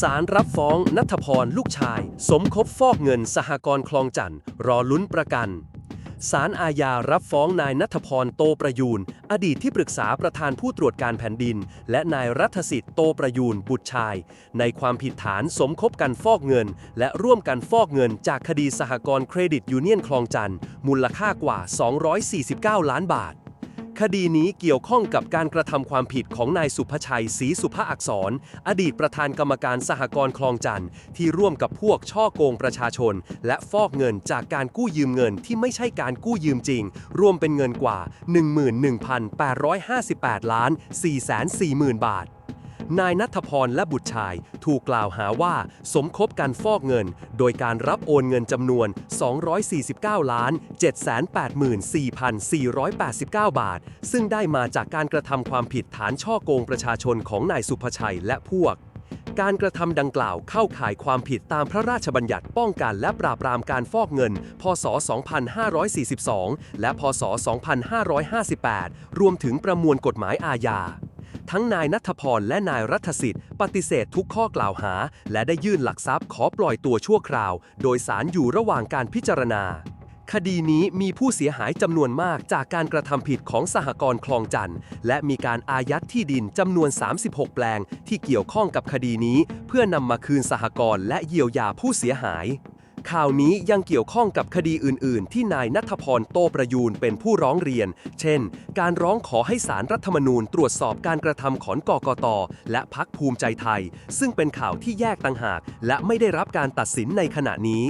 ศาลรับฟ้องนัทพรลูกชาย สมคบฟอกเงินสหกรณ์คลองจันทร์รอลุ้นประกันศาลอาญารับฟ้องนายนัทพรโตประยูน อดีตที่ปรึกษาประธานผู้ตรวจการแผ่นดิน และนายรัฐสิทธิ์โตประยูนบุตรชาย ในความผิดฐานสมคบกันฟอกเงิน และร่วมกันฟอกเงินจากคดีสหกรณ์เครดิตยูเนียนคลองจันทร์มูลค่ากว่า 249 ล้านบาท คดีนี้เกี่ยวข้องกับการกระทำความผิดของนายสุภชัยศรีสุภอักษร อดีตประธานกรรมการสหกรณ์คลองจันทร์ที่ร่วมกับพวกช่อโกงประชาชน และฟอกเงินจากการกู้ยืมเงินที่ไม่ใช่การกู้ยืมจริง รวมเป็นเงินกว่า 11,858 ล้าน 440,000 บาท นายนัทพรและบุตรชาย ถูกกล่าวหาว่าสมคบการฟอกเงิน โดยการรับโอนเงินจำนวน 249 ล้าน 784,489 บาท ซึ่งได้มาจากการกระทำความผิดฐานช่อโกงประชาชนของนายสุภชัยและพวกการกระทำดังกล่าวเข้าข่ายความผิดตามพระราชบัญญัติป้องกันและปราบปรามการฟอกเงิน พศ 2542 และ พศ 2558 รวมถึงประมวลกฎหมายอาญา ทั้งนายนัทพรและนายรัฐสิทธิ์ ปฏิเสธทุกข้อกล่าวหา และได้ยื่นหลักทรัพย์ขอปล่อยตัวชั่วคราว โดยสารอยู่ระหว่างการพิจารณา คดีนี้มีผู้เสียหายจำนวนมากจากการกระทำผิดของสหกรณ์คลองจันทร์และมีการอายัดที่ดินจำนวน 36 แปลง ที่เกี่ยวข้องกับคดีนี้ เพื่อนำมาคืนสหกรณ์และเยียวยาผู้เสียหาย ข่าวนี้ยังเกี่ยวข้องกับคดีอื่น ๆ ที่นายนัทพรโตประยูนเป็นผู้ร้องเรียน เช่น การร้องขอให้สารรัฐธรรมนูญตรวจสอบการกระทำของกกต และพักภูมิใจไทย ซึ่งเป็นข่าวที่แยกต่างหาก และไม่ได้รับการตัดสินในขณะนี้